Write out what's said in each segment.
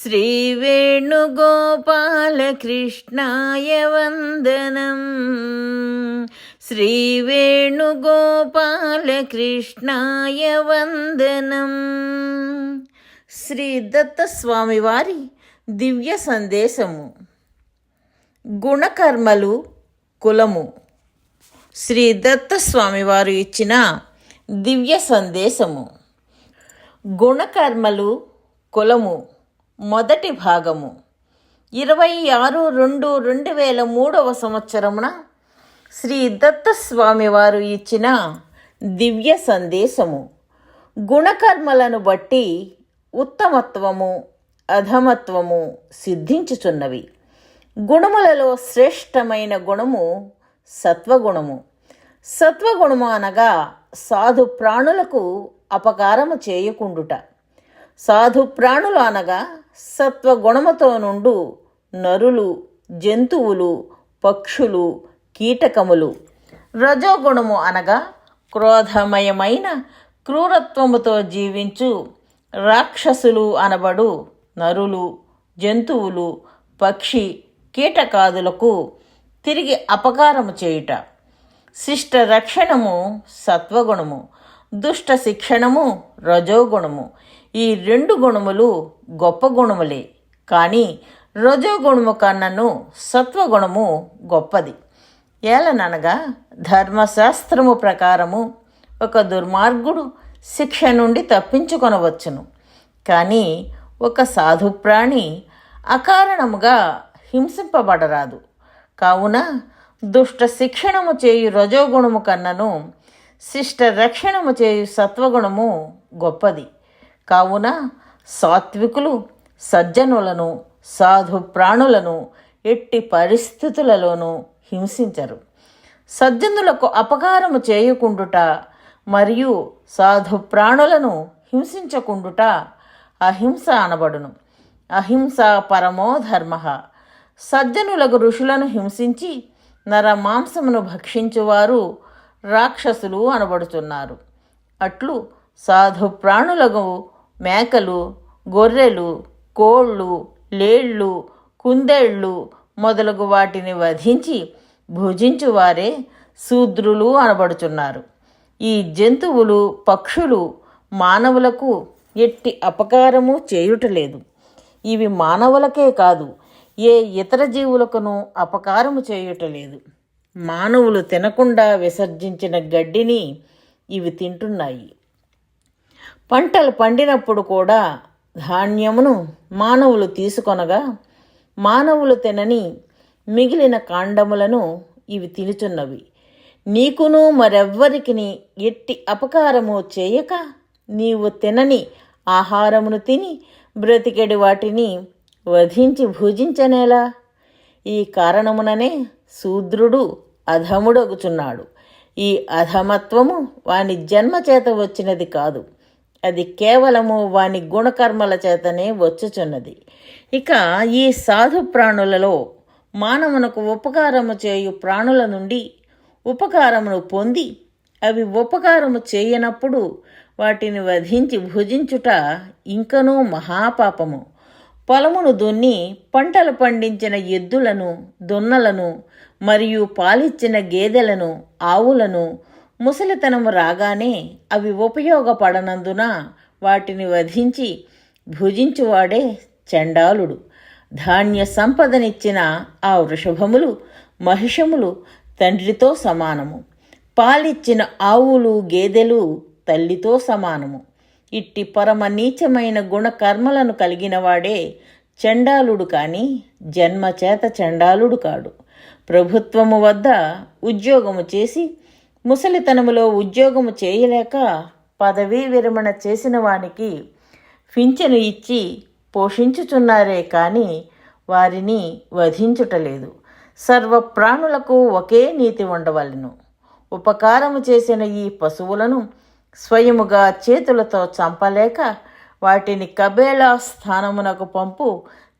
श्रीवेणुगोपालकृष्णाय वन्दनम् శ్రీవేణుగోపాలకృష్ణాయ వందనం శ్రీ దత్తస్వామి వారి దివ్య సందేశము గుణకర్మలు కులము శ్రీ దత్తస్వామి వారు ఇచ్చిన దివ్య సందేశము గుణకర్మలు కులము మొదటి భాగము. ఇరవై ఆరు రెండు రెండు వేల మూడవ సంవత్సరమున శ్రీ దత్తస్వామి వారు ఇచ్చిన దివ్య సందేశము. గుణకర్మలను బట్టి ఉత్తమత్వము అధమత్వము సిద్ధించుచున్నవి. గుణములలో శ్రేష్టమైన గుణము సత్వగుణము. సత్వగుణము అనగా సాధు ప్రాణులకు అపకారము చేయకుండుట. సాధు ప్రాణులు అనగా సత్వగుణముతో నుండు నరులు జంతువులు పక్షులు కీటకములు. రజోగుణము అనగా క్రోధమయమైన క్రూరత్వముతో జీవించు రాక్షసులు అనబడు నరులు జంతువులు పక్షి కీటకాదులకు తిరిగి అపకారము చేయుట. శిష్ట రక్షణము సత్వగుణము దుష్ట శిక్షణము రజోగుణము. ఈ రెండు గుణములు గొప్ప గుణములే. కానీ రజోగుణము కన్నను సత్వగుణము గొప్పది. ఏలననగా ధర్మశాస్త్రము ప్రకారము ఒక దుర్మార్గుడు శిక్ష నుండి తప్పించుకొనవచ్చును. కానీ ఒక సాధు ప్రాణి అకారణముగా హింసింపబడరాదు. కావున దుష్ట శిక్షణము చేయు రజోగుణము కన్నను శిష్ట రక్షణము చేయు సత్వగుణము గొప్పది. కావున సాత్వికులు సజ్జనులను సాధు ప్రాణులను ఎట్టి పరిస్థితులలోనూ హింసించరు. సజ్జనులకు అపకారము చేయకుండుట మరియు సాధు ప్రాణులను హింసించకుండుట అహింస అనబడును. అహింస పరమో ధర్మ. సజ్జనులకు ఋషులను హింసించి నరమాంసమును భక్షించువారు రాక్షసులు అనబడుతున్నారు. అట్లు సాధు ప్రాణులకు మేకలు గొర్రెలు కోళ్ళు లేళ్ళు కుందేళ్ళు మొదలగు వాటిని వధించి భుజించువారే శూద్రులు అనబడుచున్నారు. ఈ జంతువులు పక్షులు మానవులకు ఎట్టి అపకారము చేయుటలేదు. ఇవి మానవులకే కాదు ఏ ఇతర జీవులకును అపకారము చేయుటలేదు. మానవులు తినకుండా విసర్జించిన గడ్డిని ఇవి తింటున్నాయి. పంటలు పండినప్పుడు కూడా ధాన్యమును మానవులు తీసుకొనగా మానవులు తినని మిగిలిన కాండములను ఇవి తినుచున్నవి. నీకును మరెవ్వరికి ఎట్టి అపకారము చేయక నీవు తినని ఆహారమును తిని బ్రతికెడి వాటిని వధించి భుజించనేలా? ఈ కారణముననే శూద్రుడు అధముడగుచున్నాడు. ఈ అధమత్వము వాని జన్మ చేత వచ్చినది కాదు. అది కేవలము వాని గుణకర్మల చేతనే వచ్చుచున్నది. ఇక ఈ సాధు ప్రాణులలో మానవునకు ఉపకారము చేయు ప్రాణుల నుండి ఉపకారమును పొంది అవి ఉపకారము చేయనప్పుడు వాటిని వధించి భుజించుట ఇంకనూ మహాపాపము. పొలమును దున్ని పంటలు పండించిన ఎద్దులను దున్నలను మరియు పాలిచ్చిన గేదెలను ఆవులను ముసలితనము రాగానే అవి ఉపయోగపడనందున వాటిని వధించి భుజించువాడే చండాలుడు. ధాన్య సంపదనిచ్చిన ఆ వృషభములు మహిషములు తండ్రితో సమానము. పాలిచ్చిన ఆవులు గేదెలు తల్లితో సమానము. ఇట్టి పరమ నీచమైన గుణకర్మలను కలిగినవాడే చండాలుడు కాని జన్మచేత చండాలుడు కాడు. ప్రభుత్వము వద్ద ఉద్యోగము చేసి ముసలితనములో ఉద్యోగము చేయలేక పదవీ విరమణ చేసిన వానికి పింఛను ఇచ్చి పోషించుచున్నారే కానీ వారిని వధించుటలేదు. సర్వ ప్రాణులకు ఒకే నీతి ఉండవలెను. ఉపకారము చేసిన ఈ పశువులను స్వయముగా చేతులతో చంపలేక వాటిని కబేళా స్థానమునకు పంపు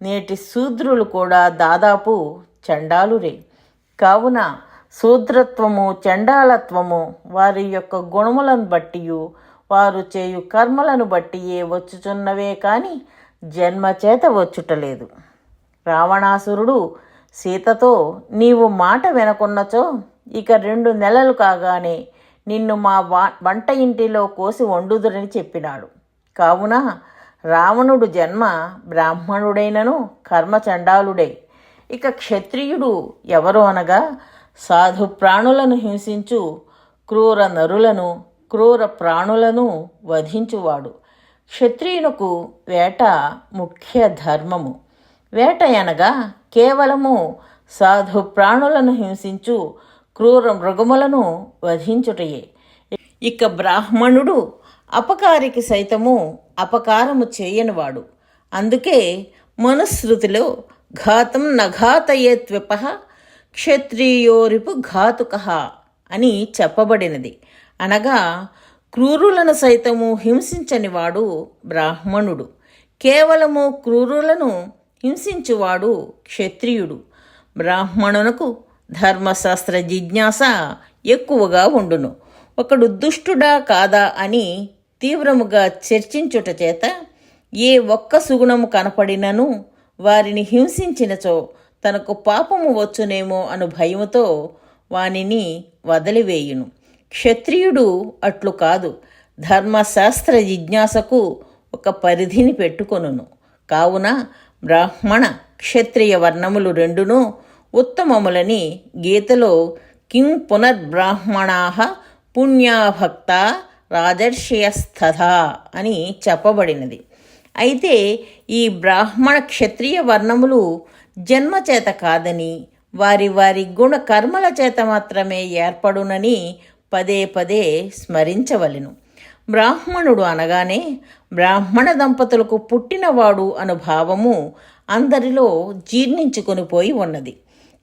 నేటి శూద్రులు కూడా దాదాపు చండాలురే. కావున శూద్రత్వము చండాలత్వము వారి యొక్క గుణములను బట్టి వారు చేయు కర్మలను బట్టియే వచ్చుచున్నవే కానీ జన్మచేత వచ్చుటలేదు. రావణాసురుడు సీతతో నీవు మాట వినకున్నచో ఇక రెండు నెలలు కాగానే నిన్ను మా వంట ఇంటిలో కోసి వండుదురని చెప్పినాడు. కావున రావణుడు జన్మ బ్రాహ్మణుడైనను కర్మచండాలుడే ఇక క్షత్రియుడు ఎవరు అనగా సాధు ప్రాణులను హింసించు క్రూర నరులను క్రూర ప్రాణులను వధించువాడు. క్షత్రియునకు వేట ముఖ్య ధర్మము. వేట అనగా కేవలము సాధు ప్రాణులను హింసించు క్రూర మృగములను వధించుటయే. ఇక బ్రాహ్మణుడు అపకారికి సైతము అపకారము చేయనివాడు. అందుకే మనుశ్రుతిలో ఘాతం నఘాతయేత్విప క్షత్రియోరిపు ఘాతుక అని చెప్పబడినది. అనగా క్రూరులను సైతము హింసించనివాడు బ్రాహ్మణుడు. కేవలము క్రూరులను హింసించువాడు క్షత్రియుడు. బ్రాహ్మణునకు ధర్మశాస్త్ర జిజ్ఞాస ఎక్కువగా ఉండును. ఒకడు దుష్టుడా కాదా అని తీవ్రముగా చర్చించుట చేత ఏ ఒక్క సుగుణము కనపడినను వారిని హింసించినచో తనకు పాపము వచ్చునేమో అను భయముతో వానిని వదిలివేయును. క్షత్రియుడు అట్లు కాదు ధర్మశాస్త్ర జిజ్ఞాసకు ఒక పరిధిని పెట్టుకొనును. కావున బ్రాహ్మణ క్షత్రియ వర్ణములు రెండును ఉత్తమములని గీతలో కిం పునర్బ్రాహ్మణా పుణ్యాభక్త రాజర్షయస్తథా అని చెప్పబడినది. అయితే ఈ బ్రాహ్మణ క్షత్రియ వర్ణములు జన్మచేత కాదని వారి వారి గుణ కర్మల చేత మాత్రమే ఏర్పడునని పదే పదే స్మరించవలెను. బ్రాహ్మణుడు అనగానే బ్రాహ్మణ దంపతులకు పుట్టినవాడు అను భావము అందరిలో జీర్ణించుకొని పోయి ఉన్నది.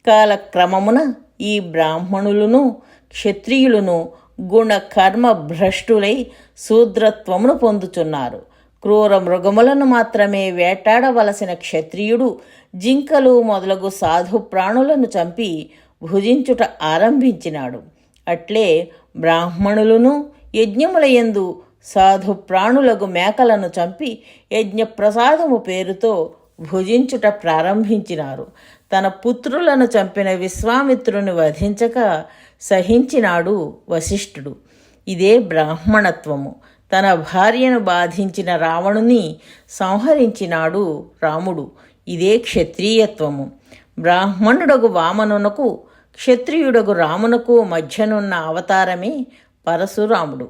కాలక్రమమున ఈ బ్రాహ్మణులను క్షత్రియులను గుణ కర్మ భ్రష్టులై శూద్రత్వమును పొందుచున్నారు. క్రూర మృగములను మాత్రమే వేటాడవలసిన క్షత్రియుడు జింకలు మొదలగు సాధు ప్రాణులను చంపి భుజించుట ఆరంభించినాడు. అట్లే బ్రాహ్మణులను యజ్ఞములయందు సాధు ప్రాణులకు మేకలను చంపి యజ్ఞ ప్రసాదము పేరుతో భుజించుట ప్రారంభించినారు. తన పుత్రులను చంపిన విశ్వామిత్రుని వధించక సహించినాడు వశిష్ఠుడు. ఇదే బ్రాహ్మణత్వము. తన భార్యను బాధించిన రావణుని సంహరించినాడు రాముడు. ఇదే క్షత్రియత్వము. బ్రాహ్మణుడగు వామనునకు క్షత్రియుడగు రామునకు మధ్యనున్న అవతారమే పరశురాముడు.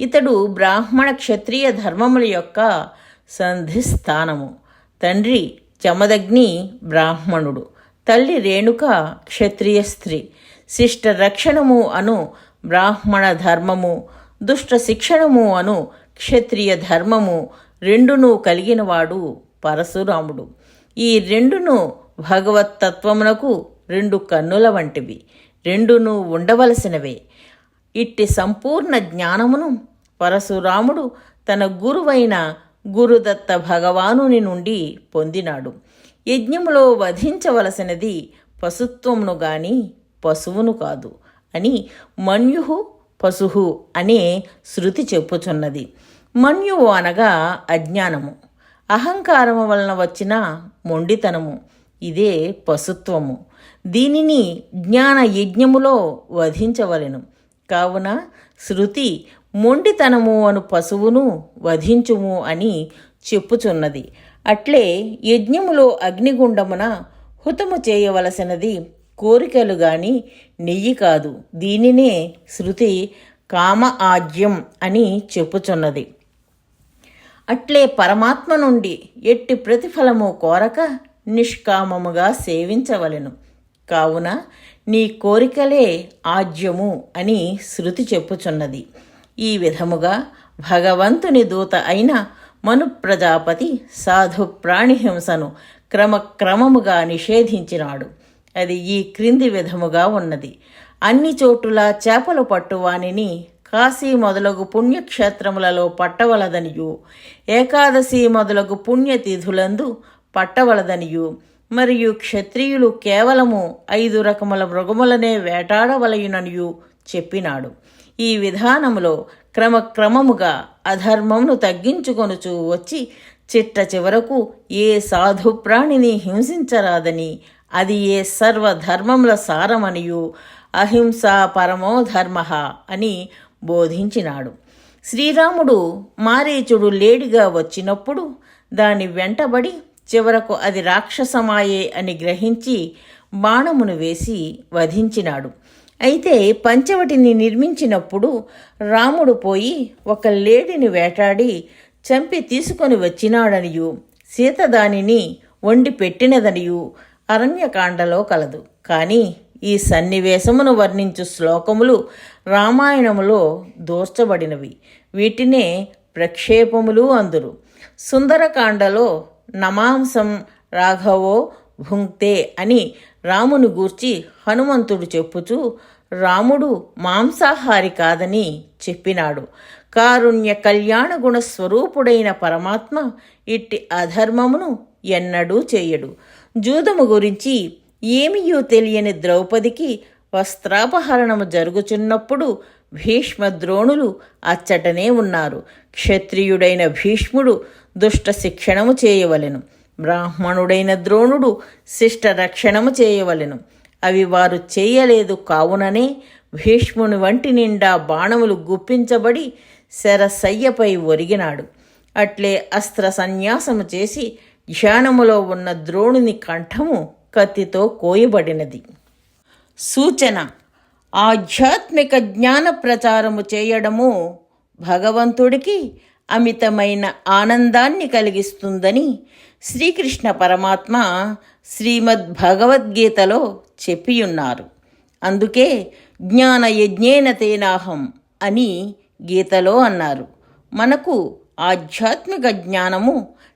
ఇతడు బ్రాహ్మణ క్షత్రియ ధర్మముల యొక్క సంధిస్థానము. తండ్రి చమదగ్ని బ్రాహ్మణుడు. తల్లి రేణుక క్షత్రియ స్త్రీ. శిష్ట రక్షణము అను బ్రాహ్మణ ధర్మము దుష్ట శిక్షణము అను క్షత్రియ ధర్మము రెండును కలిగినవాడు పరశురాముడు. ఈ రెండును భగవత్తత్వమునకు రెండు కన్నుల వంటివి. రెండును ఉండవలసినవే. ఇట్టి సంపూర్ణ జ్ఞానమును పరశురాముడు తన గురువైన గురుదత్త భగవానుని నుండి పొందినాడు. యజ్ఞములో వధించవలసినది పశుత్వమును గాని పశువును కాదు అని మన్యు పశుహు అనే శృతి చెప్పుచున్నది. మన్యువు అనగా అజ్ఞానము. అహంకారము వలన వచ్చిన మొండితనము. ఇదే పశుత్వము. దీనిని జ్ఞాన యజ్ఞములో వధించవలెను. కావున శృతి మొండితనము అను పశువును వధించుము అని చెప్పుచున్నది. అట్లే యజ్ఞములో అగ్నిగుండమున హుతము చేయవలసినది కోరికలు గాని నెయ్యి కాదు. దీనినే శృతి కామ ఆజ్యం అని చెప్పుచున్నది. అట్లే పరమాత్మ నుండి ఎట్టి ప్రతిఫలము కోరక నిష్కామముగా సేవించవలెను. కావున నీ కోరికలే ఆజ్యము అని శృతి చెప్పుచున్నది. ఈ విధముగా భగవంతుని దూత అయిన మను ప్రజాపతి సాధు ప్రాణిహింసను క్రమక్రమముగా నిషేధించినాడు. అది ఈ క్రింది విధముగా ఉన్నది. అన్ని చోటులా చేపలు పట్టువానిని కాశీ మొదలగు పుణ్యక్షేత్రములలో పట్టవలదనియు. ఏకాదశి మొదలగు పుణ్యతిథులందు పట్టవలదనియు. మరియు క్షత్రియులు కేవలము ఐదు రకముల మృగములనే వేటాడవలయుననియు చెప్పినాడు. ఈ విధానములో క్రమక్రమముగా అధర్మమును తగ్గించుకొనుచూ వచ్చి చిట్ట చివరకు ఏ సాధు ప్రాణిని హింసించరాదని అది ఏ సర్వధర్మముల సారమనియు? అహింస పరమో ధర్మ అని బోధించినాడు. శ్రీరాముడు మారీచుడు లేడిగా వచ్చినప్పుడు దాని వెంటబడి చివరకు అది రాక్షసమాయే అని గ్రహించి బాణమును వేసి వధించినాడు. అయితే పంచవటిని నిర్మించినప్పుడు రాముడు పోయి ఒక లేడిని వేటాడి చంపి తీసుకొని వచ్చినాడనియు. సీత దానిని వండి పెట్టినదనియు. అరణ్యకాండలో కలదు. కానీ ఈ సన్నివేశమును వర్ణించు శ్లోకములు రామాయణములో దోర్చబడినవి వీటినే ప్రక్షేపములు అందురు. సుందరకాండలో నమాంసం రాఘవో భుంక్తే అని రాముని గూర్చి హనుమంతుడు చెప్పుచూ రాముడు మాంసాహారి కాదని చెప్పినాడు. కారుణ్య కళ్యాణ గుణ స్వరూపుడైన పరమాత్మ ఇట్టి అధర్మమును ఎన్నడూ చేయడు. జూదము గురించి ఏమియో తెలియని ద్రౌపదికి వస్త్రాపహరణము జరుగుచున్నప్పుడు భీష్మ ద్రోణులు అచ్చటనే ఉన్నారు. క్షత్రియుడైన భీష్ముడు దుష్ట శిక్షణము చేయవలెను. బ్రాహ్మణుడైన ద్రోణుడు శిష్ట రక్షణము చేయవలెను. అవి వారు చేయలేదు కావుననే భీష్ముని వంటి నిండా బాణములు గుప్పించబడి శరసయ్యపై ఒరిగినాడు. అట్లే అస్త్ర సన్యాసము చేసి ధ్యానములో ఉన్న ద్రోణుని కంఠము కత్తితో కోయబడినది. సూచన ఆధ్యాత్మిక జ్ఞాన ప్రచారము చేయడము భగవంతుడికి అమితమైన ఆనందాన్ని కలిగిస్తుందని శ్రీకృష్ణ పరమాత్మ శ్రీమద్ భగవద్గీతలో చెప్పియున్నారు. అందుకే జ్ఞాన యజ్ఞేన తేనాహం అని గీతలో అన్నారు. మనకు ఆధ్యాత్మిక జ్ఞానము